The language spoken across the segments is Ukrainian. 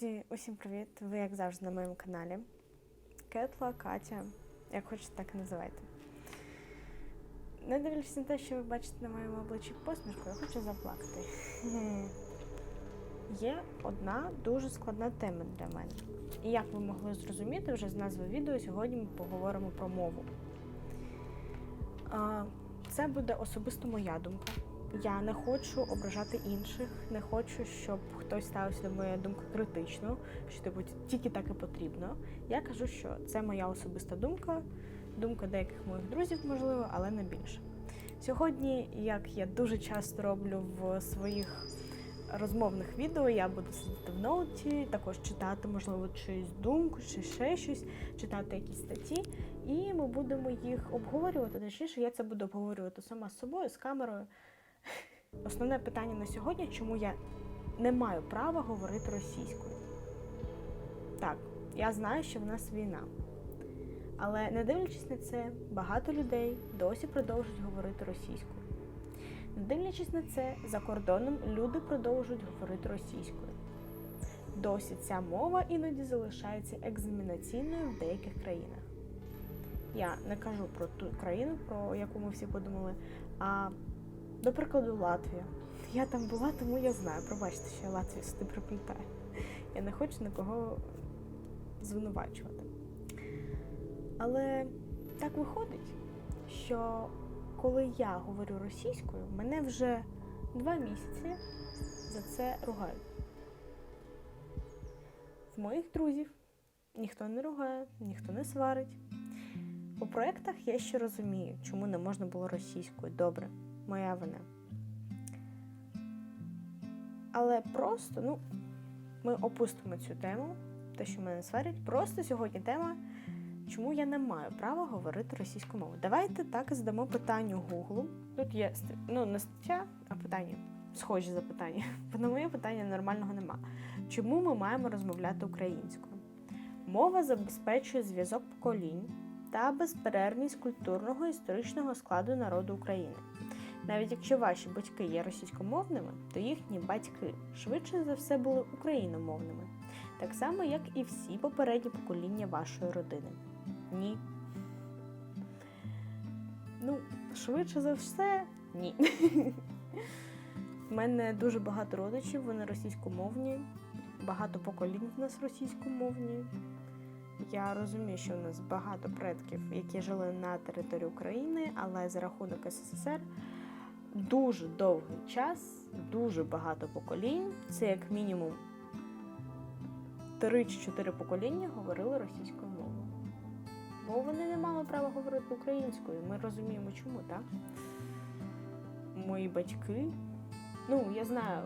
Друзі, усім привіт! Ви, як завжди, на моєму каналі. Кетла, Катя, як хочете, так і називайте. Не дивлячись на те, що ви бачите на моєму обличчі посмішку, я хочу заплакати. Є одна дуже складна тема для мене. І як ви могли зрозуміти вже з назви відео, сьогодні ми поговоримо про мову. Це буде особисто моя думка. Я не хочу ображати інших, не хочу, щоб хтось ставився до моєї думки критично, що типу тільки так і потрібно. Я кажу, що це моя особиста думка, думка деяких моїх друзів, можливо, але не більше. Сьогодні, як я дуже часто роблю в своїх розмовних відео, я буду сидіти в ноуті, також читати, можливо, чиюсь думку, чи ще щось, читати якісь статті, і ми будемо їх обговорювати. Точніше, я це буду обговорювати сама з собою, з камерою. Основне питання на сьогодні, чому я не маю права говорити російською. Так, я знаю, що в нас війна. Але не дивлячись на це, багато людей досі продовжують говорити російською. Не дивлячись на це, за кордоном люди продовжують говорити російською. Досі ця мова іноді залишається екзаменаційною в деяких країнах. Я не кажу про ту країну, про яку ми всі подумали, а до прикладу, Латвія. Я там була, тому я знаю. Пробачте, що я Латвію сюди приплітаю. Я не хочу нікого звинувачувати. Але так виходить, що коли я говорю російською, мене вже два місяці за це ругають. В моїх друзів ніхто не ругає, ніхто не сварить. У проєктах я ще розумію, чому не можна було російською. Добре, моя вина. Але просто, ну, ми опустимо цю тему, те, що мене сварять. Просто сьогодні тема, чому я не маю права говорити російську мову. Давайте так задамо питання Гуглу. Тут є ну, не стаття, а питання. Схожі запитання. Бо на моє питання нормального нема. Чому ми маємо розмовляти українською? Мова забезпечує зв'язок поколінь та безперервність культурного історичного складу народу України. Навіть якщо ваші батьки є російськомовними, то їхні батьки швидше за все були україномовними, так само, як і всі попередні покоління вашої родини. Ні. Ну, швидше за все, ні. У мене дуже багато родичів, вони російськомовні, багато поколінь в нас російськомовні. Я розумію, що у нас багато предків, які жили на території України, але за рахунок СССР дуже довгий час, дуже багато поколінь. Це як мінімум 3 чи 4 покоління говорили російською мовою. Бо вони не мали права говорити українською. Ми розуміємо, чому, так? Мої батьки. Ну, я знаю,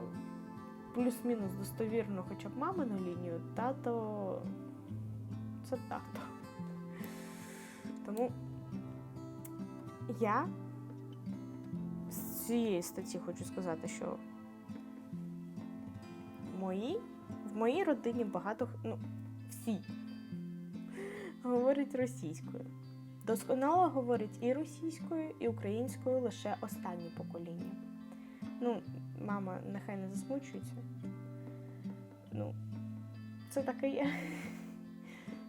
плюс-мінус достовірно, хоча б мамину лінію, тато це тато. Тому я цієї статті хочу сказати, що мої, в моїй родині багато, ну, всі говорять російською. Досконало говорять і російською, і українською лише останнє покоління. Ну, мама нехай не засмучується. Ну, це таке є.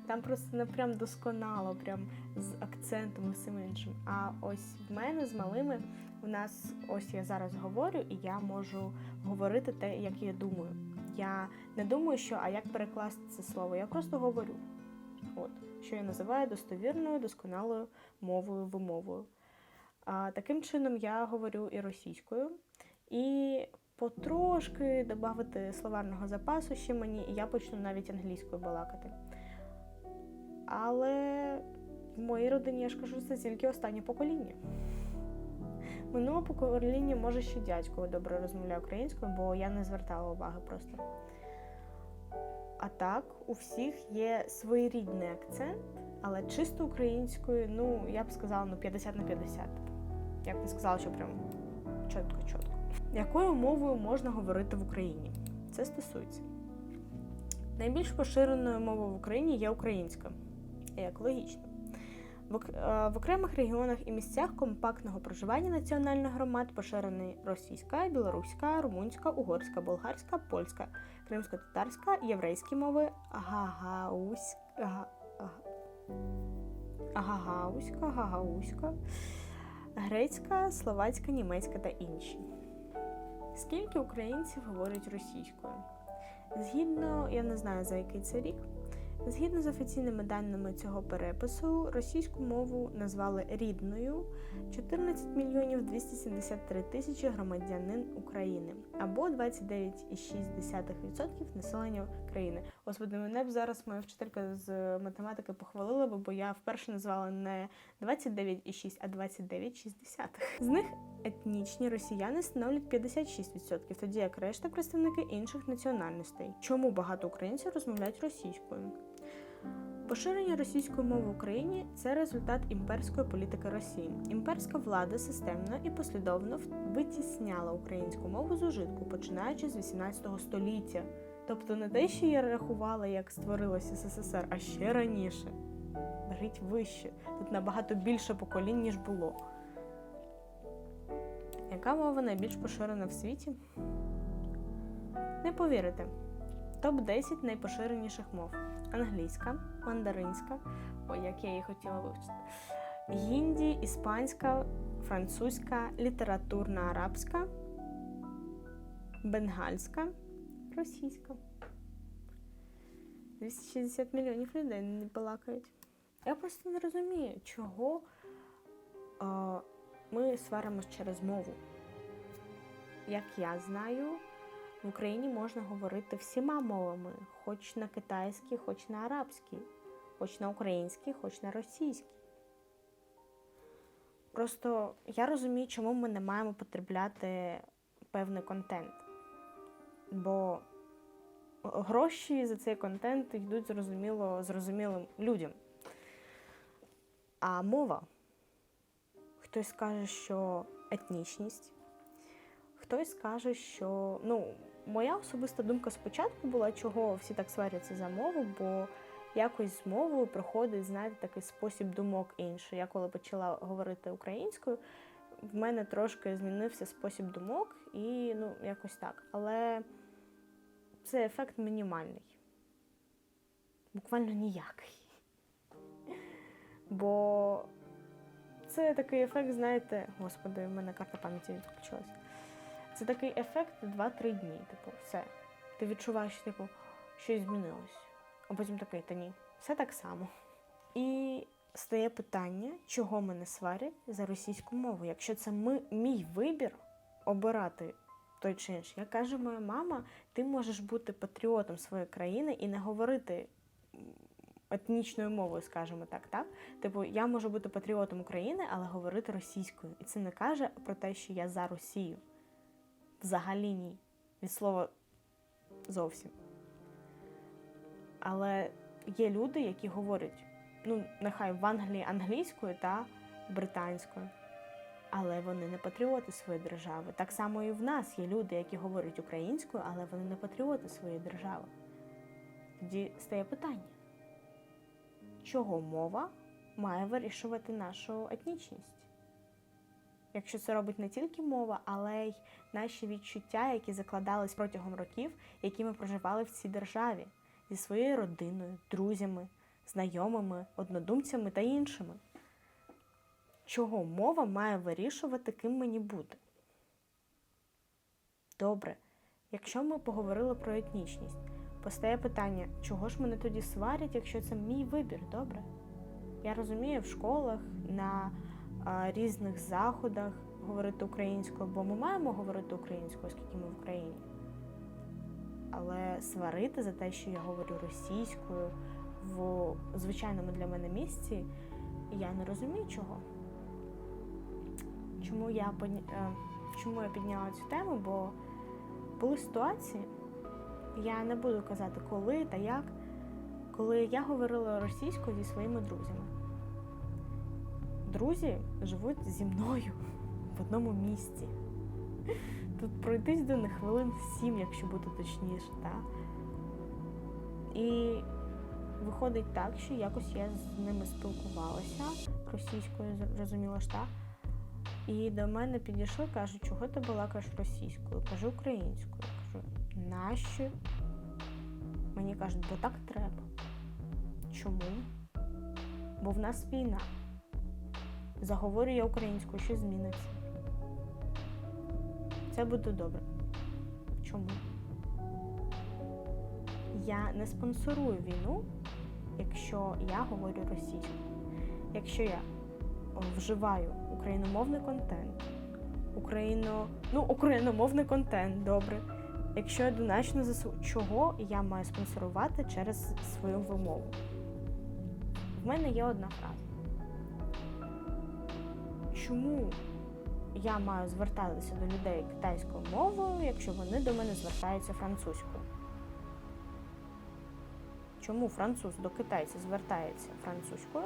Там просто не прям досконало, прям з акцентом і всім іншим. А ось в мене з малими в нас ось я зараз говорю, і я можу говорити те, як я думаю. Я не думаю, що а як перекласти це слово. Я просто говорю. От, що я називаю достовірною, досконалою мовою вимовою. А, таким чином я говорю і російською, і потрошки додати словарного запасу ще мені, і я почну навіть англійською балакати. Але в моїй родині я ж кажу, це тільки останнє покоління. Минуле покоління, може, ще дядько добре розмовляє українською, бо я не звертала уваги просто. А так, у всіх є своєрідний акцент, але чисто українською, ну, я б сказала, ну 50 на 50. Я б не сказала, що прям чітко-чітко. Якою мовою можна говорити в Україні? Це стосується. Найбільш поширеною мовою в Україні є українська, як логічно. Е, в окремих регіонах і місцях компактного проживання національних громад поширені російська, білоруська, румунська, угорська, болгарська, польська, кримсько-татарська, єврейські мови, гагауська, га- га- гагауська, гагауська, грецька, словацька, німецька та інші. Скільки українців говорять російською? Згідно, я не знаю за який це рік. Згідно з офіційними даними цього перепису, російську мову назвали рідною 14 мільйонів 273 тисячі громадянин України або 29,6% населення країни. Господи, мене б зараз моя вчителька з математики похвалила бо я вперше назвала не 29,6, а 29,6. З них етнічні росіяни становлять 56%, тоді як решта представники інших національностей. Чому багато українців розмовляють російською? Поширення російської мови в Україні це результат імперської політики Росії. Імперська влада системно і послідовно витісняла українську мову з ужитку, починаючи з 18 століття. Тобто не те, що я рахувала, як створилося СССР, а ще раніше. Беріть вище. Тут набагато більше поколінь, ніж було. Яка мова найбільш поширена в світі? Не повірите. Топ-10 найпоширеніших мов: англійська, мандаринська, ой, як я її хотіла вивчити, гінді, іспанська, французька, літературна арабська, бенгальська, російська. 260 мільйонів людей не балакають. Я просто не розумію, чого а, ми сваримось через мову. Як я знаю, в Україні можна говорити всіма мовами, хоч на китайській, хоч на арабській, хоч на українській, хоч на російській. Просто я розумію, чому ми не маємо потребляти певний контент. Бо гроші за цей контент йдуть зрозуміло зрозумілим людям. А мова. Хтось скаже, що етнічність, хтось скаже, що ну, моя особиста думка спочатку була, чого всі так сваряться за мову, бо якось з мовою приходить, знаєте, такий спосіб думок інший. Я коли почала говорити українською, в мене трошки змінився спосіб думок і ну, якось так. Але це ефект мінімальний. Буквально ніякий. Бо це такий ефект, знаєте, господи, в мене карта пам'яті відключилась. Це такий ефект 2-3 дні. Типу, все. Ти відчуваєш, типу, щось змінилось. А потім такий, та ні, все так само. І стає питання, чого мене сварять за російську мову. Якщо це ми, мій вибір обирати той чи інший. Як каже моя мама, ти можеш бути патріотом своєї країни і не говорити етнічною мовою, скажімо так, так? Типу, я можу бути патріотом України, але говорити російською. І це не каже про те, що я за Росію. Взагалі ні. Від слова зовсім. Але є люди, які говорять, ну, нехай в Англії англійською та британською. Але вони не патріоти своєї держави. Так само і в нас є люди, які говорять українською, але вони не патріоти своєї держави. Тоді стає питання, чого мова має вирішувати нашу етнічність? Якщо це робить не тільки мова, але й наші відчуття, які закладались протягом років, які ми проживали в цій державі зі своєю родиною, друзями, знайомими, однодумцями та іншими. Чого мова має вирішувати, ким мені бути? Добре, якщо ми поговорили про етнічність, постає питання, чого ж мене тоді сварять, якщо це мій вибір, добре? Я розумію, в школах, на різних заходах говорити українською, бо ми маємо говорити українською, оскільки ми в Україні. Але сварити за те, що я говорю російською в звичайному для мене місці, я не розумію чого. Чому я е, чому я підняла цю тему? Бо були ситуації, я не буду казати коли та як, коли я говорила російською зі своїми друзями. Друзі живуть зі мною в одному місці. Тут пройтись до них хвилин сім, якщо бути точніше, так? І виходить так, що якось я з ними спілкувалася російською, зрозуміло ж так. І до мене підійшли, кажуть, чого ти балакаєш російською? Кажу українською. Кажу, нащо? Мені кажуть, бо так треба. Чому? Бо в нас війна. Заговорю я українською, що зміниться. Це буде добре. Чому? Я не спонсорую війну, якщо я говорю російською. Якщо я вживаю україномовний контент, україно... ну, україномовний контент, добре. Якщо я доначно ЗСУ, чого я маю спонсорувати через свою вимову? В мене є одна фраза. Чому я маю звертатися до людей китайською мовою, якщо вони до мене звертаються французькою? Чому француз до китайця звертається французькою,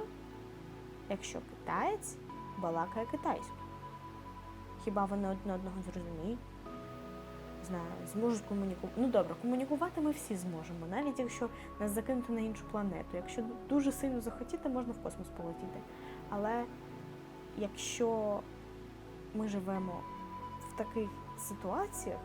якщо китаєць балакає китайською? Хіба вони одне одного зрозуміють? Знаю, зможуть комунікувати. Ну добре, комунікувати ми всі зможемо, навіть якщо нас закинути на іншу планету. Якщо дуже сильно захотіти, можна в космос полетіти. Але якщо ми живемо в таких ситуаціях,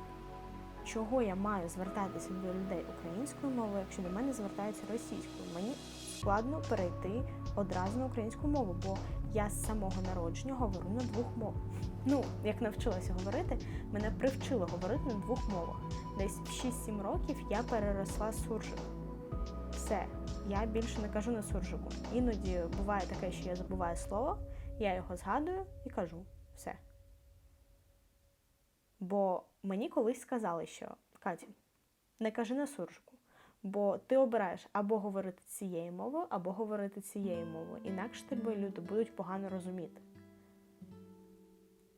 чого я маю звертатися до людей українською мовою, якщо до мене звертаються російською? Мені складно перейти одразу на українську мову, бо я з самого народження говорю на двох мовах. Ну, як навчилася говорити, мене привчили говорити на двох мовах. Десь в 6-7 років я переросла суржик. Все, я більше не кажу на суржику. Іноді буває таке, що я забуваю слово, я його згадую і кажу все. Бо мені колись сказали, що Катя, не кажи на суржику, бо ти обираєш або говорити цією мовою, або говорити цією мовою. Інакше тебе люди будуть погано розуміти.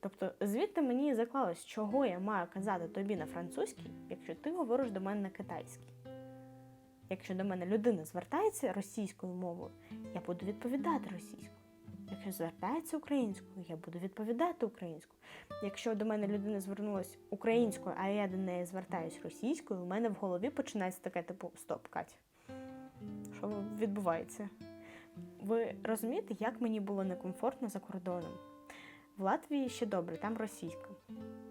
Тобто, звідти мені заклалось, чого я маю казати тобі на французькій, якщо ти говориш до мене на китайській. Якщо до мене людина звертається російською мовою, я буду відповідати російською. Якщо звертається українською, я буду відповідати українською. Якщо до мене людина звернулася українською, а я до неї звертаюсь російською, у мене в голові починається таке типу Стоп, Катя. Що відбувається? Ви розумієте, як мені було некомфортно за кордоном? В Латвії ще добре, там російська,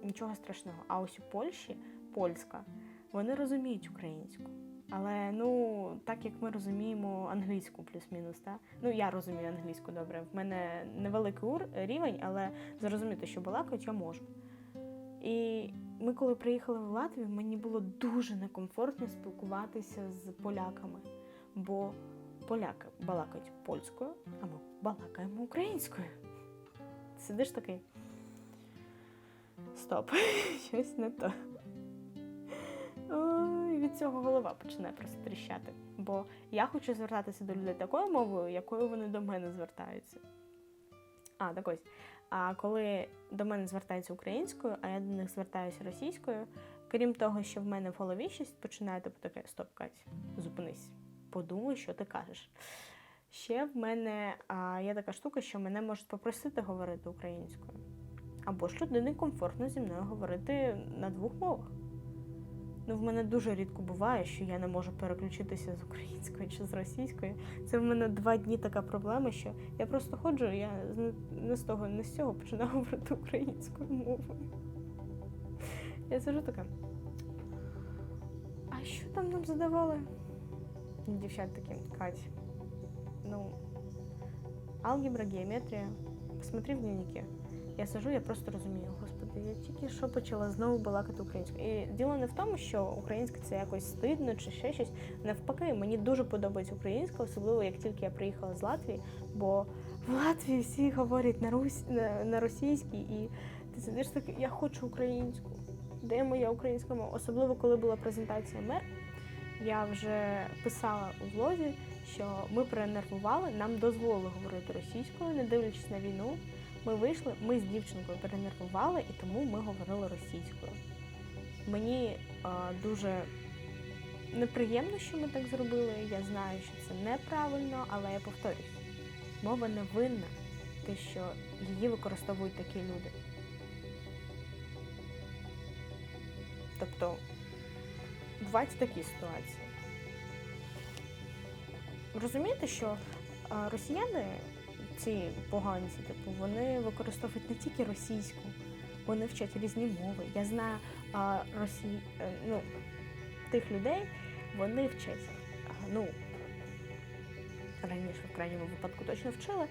нічого страшного. А ось у Польщі польська. Вони розуміють українську. Але ну, так як ми розуміємо англійську плюс-мінус, так? ну я розумію англійську добре. В мене невеликий рівень, але зрозуміти, що балакають, я можу. І ми, коли приїхали в Латвію, мені було дуже некомфортно спілкуватися з поляками, бо поляки балакають польською, а ми балакаємо українською. Сидиш такий. Стоп, щось не то. Від цього голова починає просто тріщати. Бо я хочу звертатися до людей такою мовою, якою вони до мене звертаються. А, так ось. А коли до мене звертаються українською, а я до них звертаюся російською, крім того, що в мене в голові щось починає типу таке: стоп, Кать, зупинись, подумай, що ти кажеш. Ще в мене а, є така штука, що мене можуть попросити говорити українською. Або ж людині комфортно зі мною говорити на двох мовах. Ну, в мене дуже рідко буває, що я не можу переключитися з української чи з російської. Це в мене два дні така проблема, що я просто ходжу, я не з того, не з цього починаю говорити українською мовою. Я сижу така. А що там нам задавали? Дівчат такі, Кать, ну, алгебра, геометрія, посмотри в дневнике. Я сижу, я просто розумію, господи, я тільки що почала знову балакати українською. І діло не в тому, що українська це якось стидно чи ще щось. Навпаки, мені дуже подобається українська, особливо як тільки я приїхала з Латвії, бо в Латвії всі говорять на рус... на, російській, і ти сидиш так, я хочу українську. Де моя українська мова? Особливо, коли була презентація мер, я вже писала у влозі, що ми перенервували, нам дозволили говорити російською, не дивлячись на війну. Ми вийшли, ми з дівчинкою перенервували, і тому ми говорили російською. Мені а, дуже неприємно, що ми так зробили. Я знаю, що це неправильно, але я повторюсь, мова не винна, те, що її використовують такі люди. Тобто бувають такі ситуації. Розумієте, що росіяни ці поганці, типу, вони використовують не тільки російську, вони вчать різні мови. Я знаю а, росі... е, ну, тих людей, вони вчать. Ну, раніше, в крайньому випадку, точно вчили.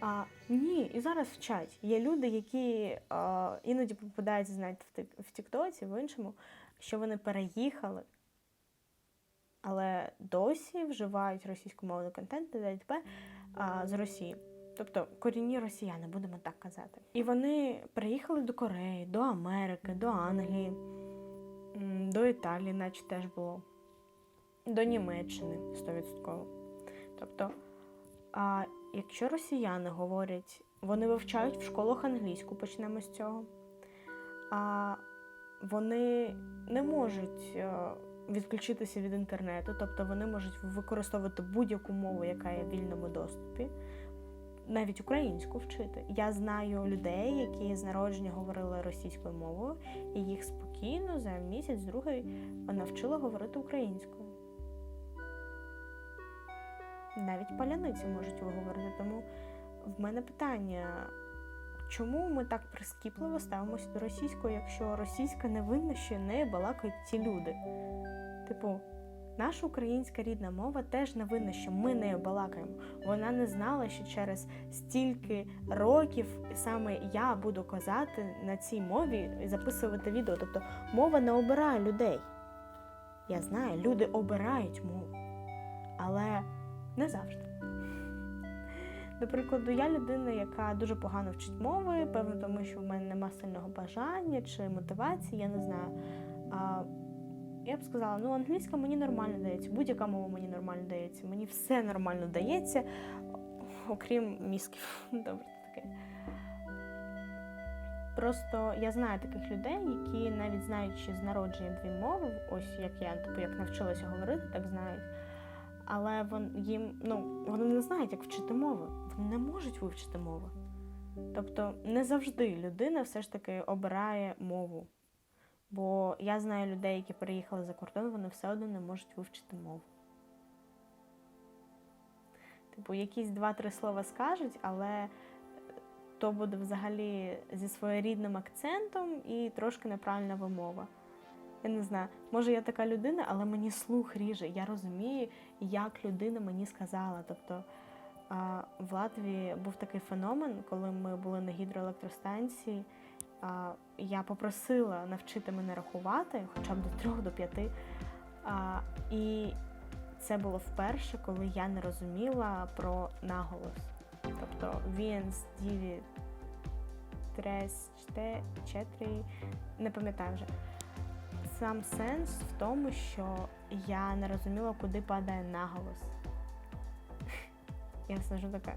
А, ні, і зараз вчать. Є люди, які а, іноді попадаються, знаєте, в, Тіктоці, в іншому, що вони переїхали, але досі вживають російськомовний контент ДТП з Росії. Тобто корінні росіяни, будемо так казати. І вони приїхали до Кореї, до Америки, до Англії, до Італії, наче теж було, до Німеччини 100%. Тобто, а якщо росіяни говорять, вони вивчають в школах англійську, почнемо з цього. А вони не можуть е, відключитися від інтернету, тобто вони можуть використовувати будь-яку мову, яка є в вільному доступі, навіть українську вчити. Я знаю людей, які з народження говорили російською мовою, і їх спокійно за місяць, другий навчила говорити українською. Навіть паляниці можуть виговорити. Тому в мене питання. Чому ми так прискіпливо ставимося до російської, якщо російська невинна, що нею балакають ці люди? Типу, наша українська рідна мова теж невинна, що ми нею балакаємо. Вона не знала, що через стільки років саме я буду казати на цій мові і записувати відео. Тобто мова не обирає людей. Я знаю, люди обирають мову, але не завжди. До прикладу, я людина, яка дуже погано вчить мови, певно, тому що в мене нема сильного бажання чи мотивації, я не знаю. Я б сказала, ну англійська мені нормально дається, будь-яка мова мені нормально дається. Мені все нормально дається, окрім мізків. Добре, таке. Просто я знаю таких людей, які навіть знаючи з народження дві мови, ось як я, типу, як навчилася говорити, так знають. Але вон, їм, ну, вони не знають, як вчити мови. Вони не можуть вивчити мову. Тобто не завжди людина все ж таки обирає мову. Бо я знаю людей, які переїхали за кордон, вони все одно не можуть вивчити мову. Типу, якісь два-три слова скажуть, але то буде взагалі зі своєрідним акцентом і трошки неправильна вимова. Я не знаю, може я така людина, але мені слух ріже. Я розумію, як людина мені сказала. Тобто в Латвії був такий феномен, коли ми були на гідроелектростанції. Я попросила навчити мене рахувати, хоча б до трьох, до п'яти. І це було вперше, коли я не розуміла про наголос. Тобто він діві трес, чте, четрі, не пам'ятаю вже. Сам сенс в тому, що я не розуміла, куди падає наголос. Я сижу така.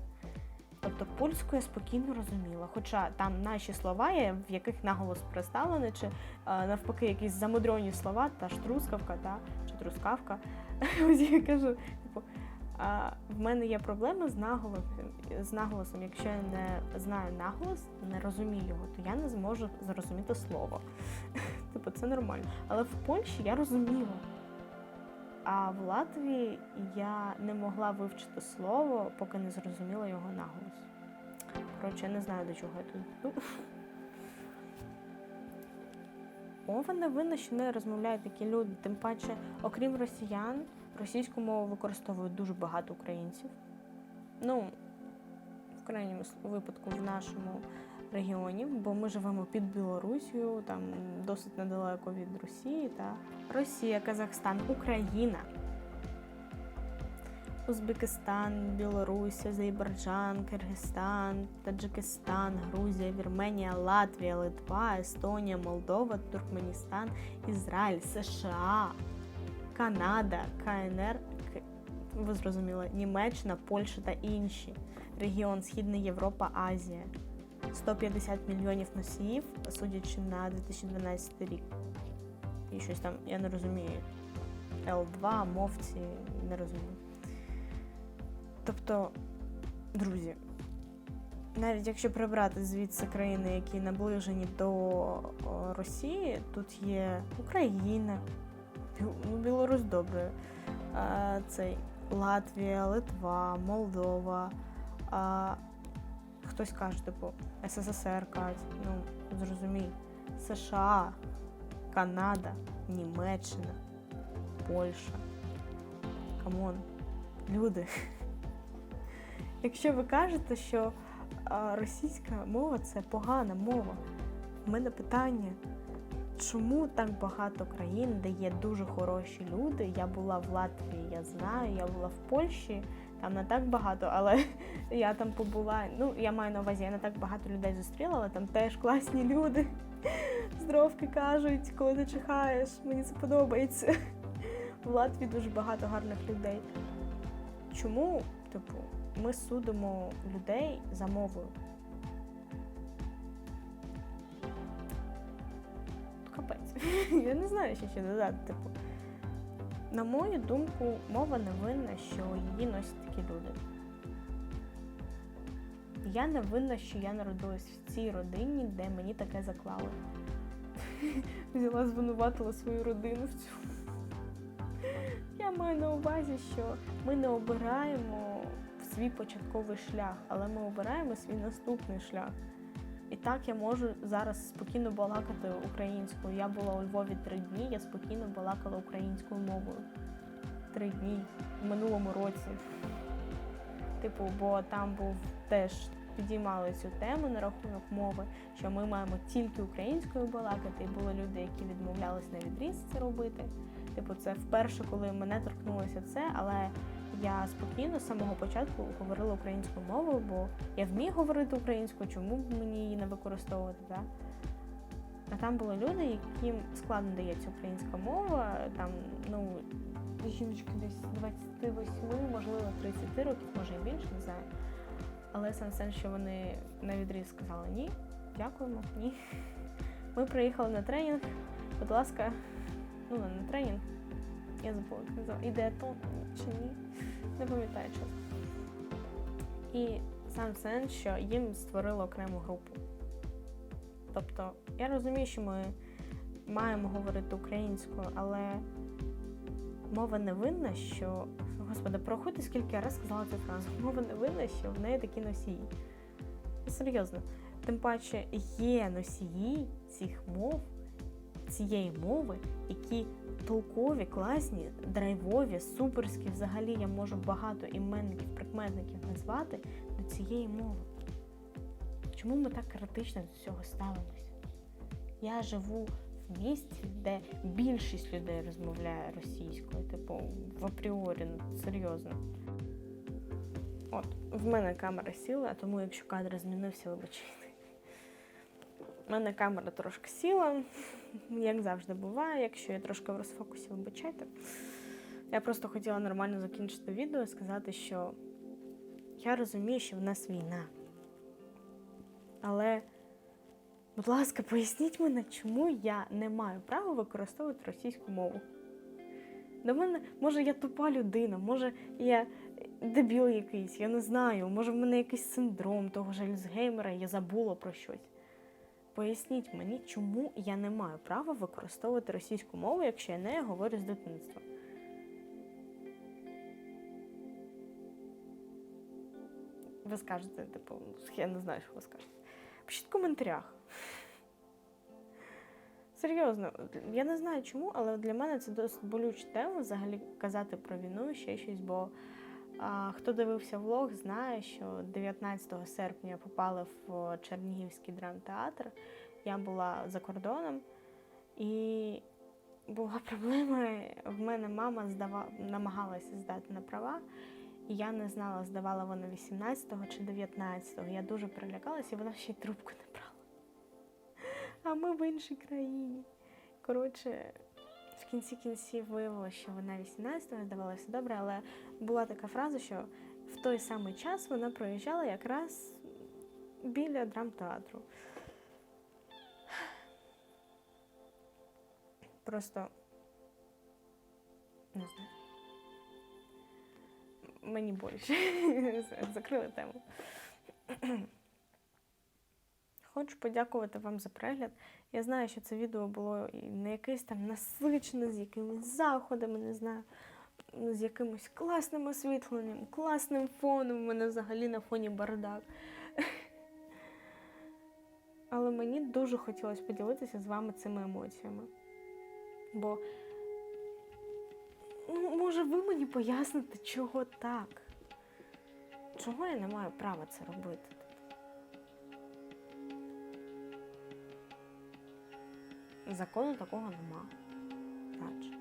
Тобто польську я спокійно розуміла, хоча там наші слова є, в яких наголос представлений, чи навпаки якісь замудрені слова, та ж трускавка, та, чи трускавка. Ось я кажу, типу, в мене є проблеми з наголосом. З наголосом. Якщо я не знаю наголос, не розумію його, то я не зможу зрозуміти слово. Типу, це нормально. Але в Польщі я розуміла. А в Латвії я не могла вивчити слово, поки не зрозуміла його наголос. Коротше, я не знаю, до чого я тут йду. Мова не винна, що не розмовляють такі люди. Тим паче, окрім росіян, російську мову використовують дуже багато українців. Ну, в крайньому випадку в нашому регіоні, бо ми живемо під Білорусію, там досить недалеко від Росії та Росія, Казахстан, Україна, Узбекистан, Білорусь, Азербайджан, Киргизстан, Таджикистан, Грузія, Вірменія, Латвія, Литва, Естонія, Молдова, Туркменістан, Ізраїль, США, Канада, КНР, ви зрозуміли, Німеччина, Польща та інші. Регіон Східна Європа, Азія. 150 мільйонів носіїв, судячи на 2012 рік. І щось там, я не розумію. L2, мовці, не розумію. Тобто, друзі, навіть якщо прибрати звідси країни, які наближені до Росії, тут є Україна, ну, Білорусь добре, цей Латвія, Литва, Молдова, хтось каже, типу, СССР, Кать, ну зрозумій, США, Канада, Німеччина, Польща. Камон, люди. Якщо ви кажете, що російська мова це погана мова, в мене питання. Чому так багато країн, де є дуже хороші люди? Я була в Латвії, я знаю, я була в Польщі, там не так багато, але я там побула. Ну, я маю на увазі, я не так багато людей зустріла, але там теж класні люди. Здоровки кажуть, коли ти чихаєш, мені це подобається. В Латвії дуже багато гарних людей. Чому, типу, ми судимо людей за мовою? Капець. Я не знаю, що ще додати. Типу, на мою думку, мова не винна, що її носять такі люди. Я не винна, що я народилась в цій родині, де мені таке заклали. Взяла, звинуватила свою родину в цьому. Я маю на увазі, що ми не обираємо свій початковий шлях, але ми обираємо свій наступний шлях. І так я можу зараз спокійно балакати українською. Я була у Львові три дні, я спокійно балакала українською мовою. Три дні в минулому році. Типу, бо там був теж підіймали цю тему на рахунок мови, що ми маємо тільки українською балакати, і були люди, які відмовлялись на відріз це робити. Типу, це вперше, коли мене торкнулося це, але я спокійно з самого початку говорила українською мовою, бо я вмію говорити українською, чому б мені її не використовувати, так? А там були люди, яким складно дається українська мова, там, ну, жіночки десь 28, можливо, 30 років, може і більше, не знаю. Але сам сенс, що вони на відріз сказали ні, дякуємо, ні. Ми приїхали на тренінг, будь ласка, ну не на тренінг, я забула, як називав, ідеатон чи ні, не пам'ятаю чесно. І сам сенс, що їм створили окрему групу. Тобто, я розумію, що ми маємо говорити українською, але мова не винна, що. Господи, порахуйте, скільки я раз сказала цю фразу. Мова не винна, що в неї такі носії. Серйозно. Тим паче є носії цих мов, цієї мови, які толкові, класні, драйвові, суперські. Взагалі я можу багато іменників, прикметників назвати до цієї мови. Чому ми так критично до цього ставимося? Я живу в місті, де більшість людей розмовляє російською, типу в апріорі, ну, серйозно. От, в мене камера сіла, тому якщо кадр змінився, вибачайте. У мене камера трошки сіла, як завжди буває, якщо я трошки в розфокусі, вибачайте. Я просто хотіла нормально закінчити відео і сказати, що я розумію, що в нас війна. Але, будь ласка, поясніть мене, чому я не маю права використовувати російську мову. До мене, може, я тупа людина, може, я дебіл якийсь, я не знаю, може, в мене якийсь синдром того ж Альцгеймера, я забула про щось. Поясніть мені, чому я не маю права використовувати російську мову, якщо я нею говорю з дитинства. Ви скажете, типу, я не знаю, що ви скажете. Пишіть в коментарях. Серйозно, я не знаю чому, але для мене це досить болюча тема взагалі казати про війну і ще щось, бо хто дивився влог, знає, що 19 серпня попала в Чернігівський драмтеатр. Я була за кордоном, і була проблема. В мене мама здава... намагалася здати на права, і я не знала, здавала вона 18-го чи 19-го. Я дуже перелякалася, і вона ще й трубку не брала. А ми в іншій країні. Коротше, в кінці кінців виявилося, що вона 18-го здавалося добре, але була така фраза, що в той самий час вона проїжджала якраз біля драмтеатру. Просто не знаю. Мені боляче. Закрили тему. Хочу подякувати вам за перегляд. Я знаю, що це відео було не якесь там насичене, з якимись заходами, не знаю, з якимось класним освітленням, класним фоном. У мене взагалі на фоні бардак. Але мені дуже хотілося поділитися з вами цими емоціями. Бо, ну, може, ви мені поясните, чого так? Чого я не маю права це робити? Закону такого нема. Наче.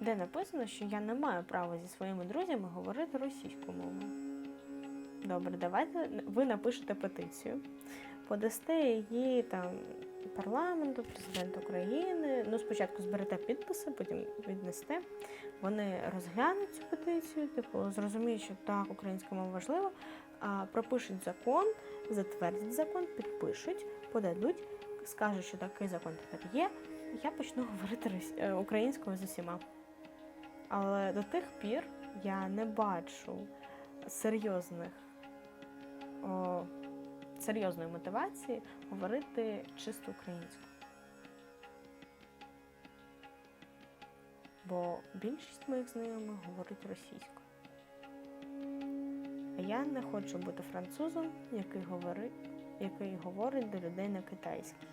Де написано, що я не маю права зі своїми друзями говорити російською мовою. Добре, давайте ви напишете петицію, подасте її там парламенту, президенту України. Ну, спочатку зберете підписи, потім віднесте. Вони розглянуть цю петицію, типу, зрозуміють, що так, українська мова важлива, пропишуть закон, затвердять закон, підпишуть, подадуть, скажуть, що такий закон тепер є. і Я почну говорити е, українською з усіма. Але до тих пір я не бачу серйозних о, серйозної мотивації говорити чисто українською. Бо більшість моїх знайомих говорить російською. А я не хочу бути французом, який говорить, який говорить до людей на китайській,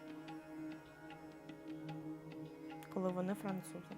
коли вони французи.